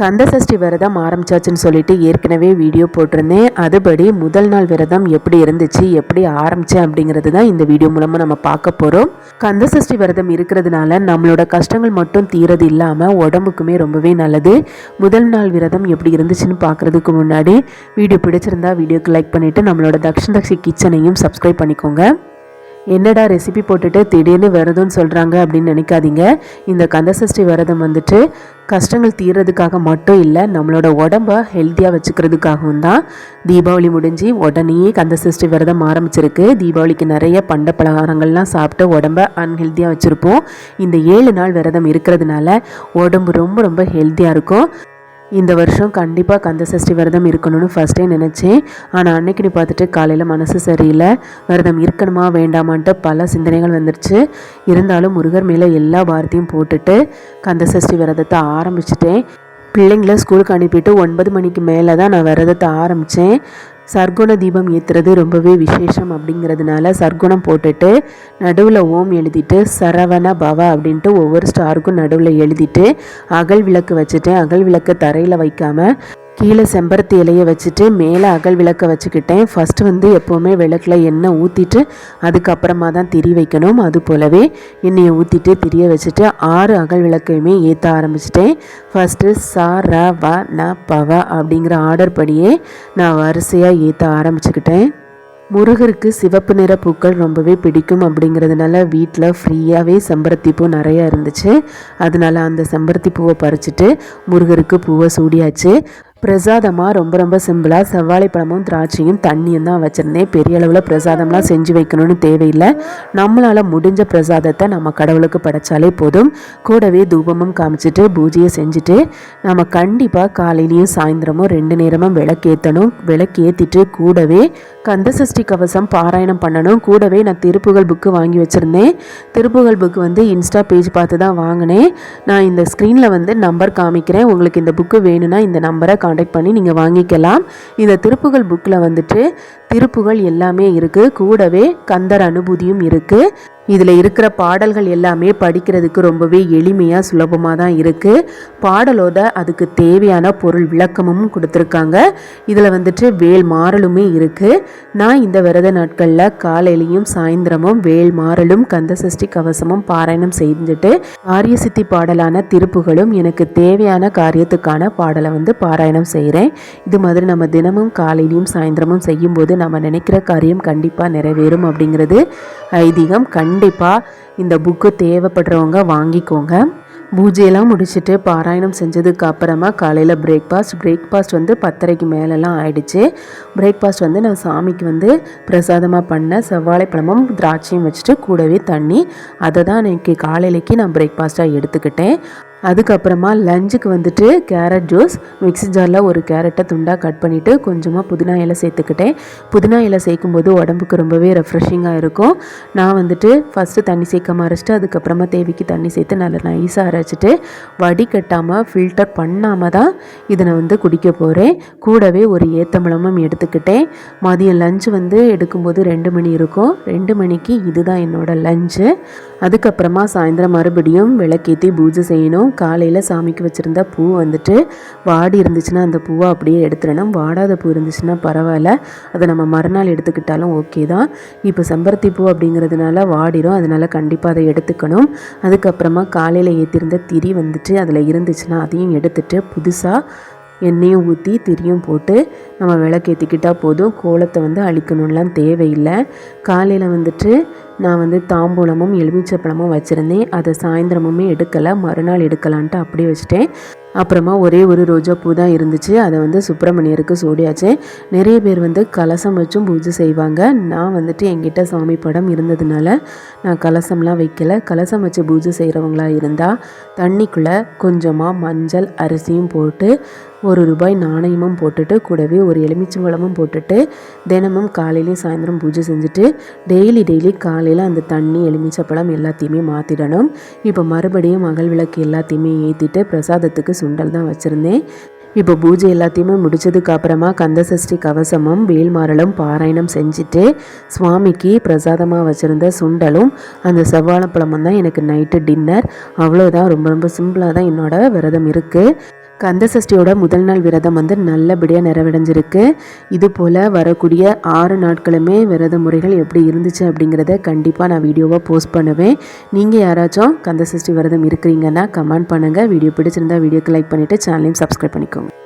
கந்தசஷ்டி விரதம் ஆரம்பிச்சாச்சுன்னு சொல்லிட்டு ஏற்கனவே வீடியோ போட்டிருந்தேன். அதுபடி முதல் நாள் விரதம் எப்படி இருந்துச்சு எப்படி ஆரம்பித்தேன் அப்படிங்கிறது தான் இந்த வீடியோ மூலமாக நம்ம பார்க்க போகிறோம் கந்தசஷ்டி விரதம் இருக்கிறதுனால நம்மளோட கஷ்டங்கள் மட்டும் தீரது இல்லாமல் உடம்புக்குமே ரொம்பவே நல்லது. முதல் நாள் விரதம் எப்படி இருந்துச்சுன்னு பார்க்குறதுக்கு முன்னாடி வீடியோ பிடிச்சிருந்தா வீடியோக்கு லைக் பண்ணிவிட்டு நம்மளோட தக்ஷன் தக்ஷி கிச்சனையும் சப்ஸ்கிரைப் பண்ணிக்கோங்க. என்னடா ரெசிபி போட்டுட்டு திடீர்னு விரதம்னு சொல்கிறாங்க அப்படின்னு நினைக்காதீங்க. இந்த கந்தசஷ்டி விரதம் வந்துட்டு கஷ்டங்கள் தீர்றதுக்காக மட்டும் இல்லை நம்மளோட உடம்ப ஹெல்த்தியாக வச்சுக்கிறதுக்காகவும் தான் தீபாவளி முடிஞ்சு உடனேயே கந்தசஷ்டி விரதம் ஆரம்பிச்சிருக்கு. தீபாவளிக்கு நிறைய பண்ட பலகாரங்கள்லாம் சாப்பிட்டு உடம்ப அன்ஹெல்த்தியாக வச்சுருப்போம். இந்த ஏழு நாள் விரதம் இருக்கிறதுனால உடம்பு ரொம்ப ரொம்ப ஹெல்த்தியாக இருக்கும். இந்த வருஷம் கண்டிப்பாக கந்த சஷ்டி விரதம் இருக்கணும்னு ஃபஸ்ட்டே நினச்சேன். ஆனால் அன்னைக்கு நீ பார்த்துட்டு காலையில் மனசு சரியில்லை. விரதம் இருக்கணுமா வேண்டாமான்ட்டு பல சிந்தனைகள் வந்துருச்சு. இருந்தாலும் முருகர் மேலே எல்லா வார்த்தையும் போட்டுட்டு கந்த சஷ்டி விரதத்தை ஆரம்பிச்சிட்டேன். பிள்ளைங்கள ஸ்கூலுக்கு அனுப்பிட்டு ஒன்பது மணிக்கு மேலே தான் நான் விரதத்தை ஆரம்பித்தேன் சர்க்குண தீபம் ஏற்றுறது ரொம்பவே விசேஷம் அப்படிங்கிறதுனால சர்க்குணம் போட்டுட்டு நடுவில் ஓம் எழுதிட்டு சரவண பவ அப்படின்ட்டு ஒவ்வொரு ஸ்டாருக்கும் நடுவில் எழுதிட்டு அகல் விளக்கு வச்சுட்டேன் அகல் விளக்கு தரையில் வைக்காமல் கீழே செம்பருத்தி இலையை வச்சுட்டு மேலே அகல் விளக்கை வச்சுக்கிட்டேன். ஃபஸ்ட்டு வந்து எப்போவுமே விளக்கில் எண்ணெய் ஊற்றிட்டு அதுக்கப்புறமா தான் திரி வைக்கணும். அது போலவே எண்ணெயை ஊற்றிட்டு திரிய வச்சுட்டு ஆறு அகல் விளக்கையுமே ஏற்ற ஆரம்பிச்சிட்டேன். ஃபஸ்ட்டு சா ர வ ந பவ அப்படிங்கிற ஆர்டர் படியே நான் வரிசையாக ஏற்ற ஆரம்பிச்சுக்கிட்டேன். முருகருக்கு சிவப்பு நிற பூக்கள் ரொம்பவே பிடிக்கும் அப்படிங்கிறதுனால வீட்டில் ஃப்ரீயாகவே செம்பருத்தி பூ நிறையா இருந்துச்சு. அதனால அந்த செம்பருத்தி பூவை பறிச்சுட்டு முருகருக்கு பூவை சூடியாச்சு. பிரசாதமாக ரொம்ப ரொம்ப சிம்பிளாக செவ்வாழை பழமும் திராட்சையும் தண்ணியும் தான் வச்சுருந்தேன். பெரிய அளவில் பிரசாதம்லாம் செஞ்சு வைக்கணும்னு தேவையில்லை. நம்மளால் முடிஞ்ச பிரசாதத்தை நம்ம கடவுளுக்கு படைச்சாலே போதும். கூடவே தூபமும் காமிச்சிட்டு பூஜையை செஞ்சுட்டு நம்ம கண்டிப்பாக காலையிலையும் சாயந்தரமும் ரெண்டு நேரமும் விளக்கேற்றணும் விளக்கேற்றிட்டு கூடவே கந்தசஷ்டி கவசம் பாராயணம் பண்ணணும். கூடவே நான் திருப்புகழ் புக்கு வாங்கி வச்சுருந்தேன். திருப்புகழ் புக்கு வந்து இன்ஸ்டா பேஜ் பார்த்து தான் வாங்கினேன். நான் இந்த ஸ்க்ரீனில் வந்து நம்பர் காமிக்கிறேன். உங்களுக்கு இந்த புக்கு வேணும்னா இந்த நம்பரை காண்டாக்ட் பண்ணி நீங்கள் வாங்கிக்கலாம். இந்த திருப்புகள் புக்கில் வந்துட்டு திருப்புகள் எல்லாமே இருக்குது கூடவே கந்தர் அனுபூதியும் இருக்குது இதில் இருக்கிற பாடல்கள் எல்லாமே படிக்கிறதுக்கு ரொம்பவே எளிமையாக சுலபமாக தான் இருக்குது பாடலோட அதுக்கு தேவையான பொருள் விளக்கமும் கொடுத்துருக்காங்க. இதில் வந்துட்டு வேல் மாறலுமே இருக்குது நான் இந்த விரத நாட்களில் காலையிலையும் சாயந்தரமும் வேல் மாறலும் கந்தசஷ்டி கவசமும் பாராயணம் செஞ்சுட்டு ஆரிய சித்தி பாடலான திருப்புகளும் எனக்கு தேவையான காரியத்துக்கான பாடலை வந்து பாராயணம் செய்கிறேன் இது மாதிரி நம்ம தினமும் காலையிலையும் சாயந்தரமும் செய்யும்போது நம்ம நினைக்கிற காரியம் கண்டிப்பாக நிறைவேறும் அப்படிங்கிறது ஐதீகம். கண்டிப்பாக இந்த புக்கு தேவைப்படுறவங்க வாங்கிக்கோங்க. பூஜையெல்லாம் முடிச்சுட்டு பாராயணம் செஞ்சதுக்கு அப்புறமா காலையில் பிரேக்ஃபாஸ்ட் பிரேக்ஃபாஸ்ட் வந்து பத்தரைக்கு மேலெல்லாம் ஆயிடுச்சு. பிரேக்ஃபாஸ்ட் வந்து நான் சாமிக்கு வந்து பிரசாதமாக பண்ண செவ்வாழை பழமும் திராட்சையும் வச்சுட்டு கூடவே தண்ணி. அதை தான் இன்றைக்கி காலையிலைக்கு நான் பிரேக்ஃபாஸ்ட்டாக எடுத்துக்கிட்டேன். அதுக்கப்புறமா லஞ்சுக்கு வந்துட்டு கேரட் ஜூஸ் மிக்ஸி ஜாரில் ஒரு கேரட்டை துண்டாக கட் பண்ணிவிட்டு கொஞ்சமாக புதினா இலை சேர்த்துக்கிட்டேன். புதினா இலை சேர்க்கும்போது உடம்புக்கு ரொம்பவே ரெஃப்ரெஷிங்காக இருக்கும். நான் வந்துட்டு ஃபஸ்ட்டு தண்ணி சேர்க்காம அரைச்சிட்டு அதுக்கப்புறமா தேவைக்கு தண்ணி சேர்த்து நல்லா நைஸாக அரைச்சிட்டு வடிகட்டாமல் ஃபில்டர் பண்ணாமல் தான் இதை நான் வந்து குடிக்க போகிறேன் கூடவே ஒரு ஏத்தம்பழமும் எடுத்துக்கிட்டேன். மதியம் லஞ்சு வந்து எடுக்கும்போது ரெண்டு மணி இருக்கும். ரெண்டு மணிக்கு இதுதான் என்னோடய லஞ்சு அதுக்கப்புறமா சாயந்தரம் மறுபடியும் விளக்கேற்றி பூஜை செய்யணும். காலையில் சாமிக்கு வச்சுருந்த பூ வந்துட்டு வாடி இருந்துச்சுன்னா அந்த பூவை அப்படியே எடுத்துடணும். வாடாத பூ இருந்துச்சுன்னா பரவாயில்ல. அதை நம்ம மறுநாள் எடுத்துக்கிட்டாலும் ஓகே தான். இப்போ செம்பருத்தி பூ அப்படிங்கிறதுனால வாடிடும் அதனால் கண்டிப்பாக அதை எடுத்துக்கணும். அதுக்கப்புறமா காலையில் ஏற்றிருந்த திரி வந்துட்டு அதில் இருந்துச்சுன்னா அதையும் எடுத்துட்டு புதுசாக எண்ணெயும் ஊற்றி திரியும் போட்டு நம்ம விளக்கேற்றிக்கிட்டால் போதும். கோலத்தை வந்து அழிக்கணும்லாம் தேவையில்லை. காலையில் வந்துட்டு நான் வந்து தாம்பூலமும் எலுமிச்சப்பழமும் வச்சுருந்தேன். அதை சாயந்தரமுமே எடுக்கலை. மறுநாள் எடுக்கலான்ட்டு அப்படியே வச்சுட்டேன். அப்புறமா ஒரே ஒரு ரோஜா பூ தான் இருந்துச்சு. அதை வந்து சுப்பிரமணியருக்கு சூடியாச்சு. நிறைய பேர் வந்து கலசம் வச்சும் பூஜை செய்வாங்க. நான் வந்துட்டு என்கிட்ட சாமி படம் இருந்ததுனால நான் கலசம்லாம் வைக்கல. கலசம் வச்சு பூஜை செய்கிறவங்களா இருந்தால் தண்ணிக்குள்ளே கொஞ்சமாக மஞ்சள் அரிசியும் போட்டு ஒரு ரூபாய் நாணயமும் போட்டுட்டு கூடவே ஒரு எலுமிச்சம்பழமும் போட்டுட்டு தினமும் காலையிலையும் சாயந்தரம் பூஜை செஞ்சுட்டு டெய்லி டெய்லி காலையில் அந்த தண்ணி எலுமிச்சப்பழம் எல்லாத்தையுமே மாற்றிடணும் இப்போ மறுபடியும் மகள் விளக்கு எல்லாத்தையுமே ஏற்றிட்டு பிரசாதத்துக்கு சுண்டல் தான் வச்சுருந்தேன். இப்போ பூஜை எல்லாத்தையுமே முடிச்சதுக்கு அப்புறமா கந்தசஷ்டி கவசமும் வேல்மாறலும் பாராயணம் செஞ்சுட்டு சுவாமிக்கு பிரசாதமாக வச்சுருந்த சுண்டலும் அந்த செவ்வாழைப்பழமும் தான் எனக்கு நைட்டு டின்னர். அவ்வளோதான் ரொம்ப ரொம்ப சிம்பிளாக தான் என்னோட விரதம் இருக்குது கந்த சஷ்டியோட முதல் நாள் விரதம் வந்து நல்லபடியாக நிறைவடைஞ்சிருக்கு. இது போல் வரக்கூடிய ஆறு நாட்களுமே விரத முறைகள் எப்படி இருந்துச்சு அப்படிங்கிறத கண்டிப்பாக நான் வீடியோவாக போஸ்ட் பண்ணுவேன். நீங்கள் யாராச்சும் கந்த சஷ்டி விரதம் இருக்கிறீங்கன்னா கமெண்ட் பண்ணுங்கள் வீடியோ பிடிச்சிருந்தா வீடியோக்கு லைக் பண்ணிவிட்டு சேனலையும் சப்ஸ்கிரைப் பண்ணிக்கோங்க.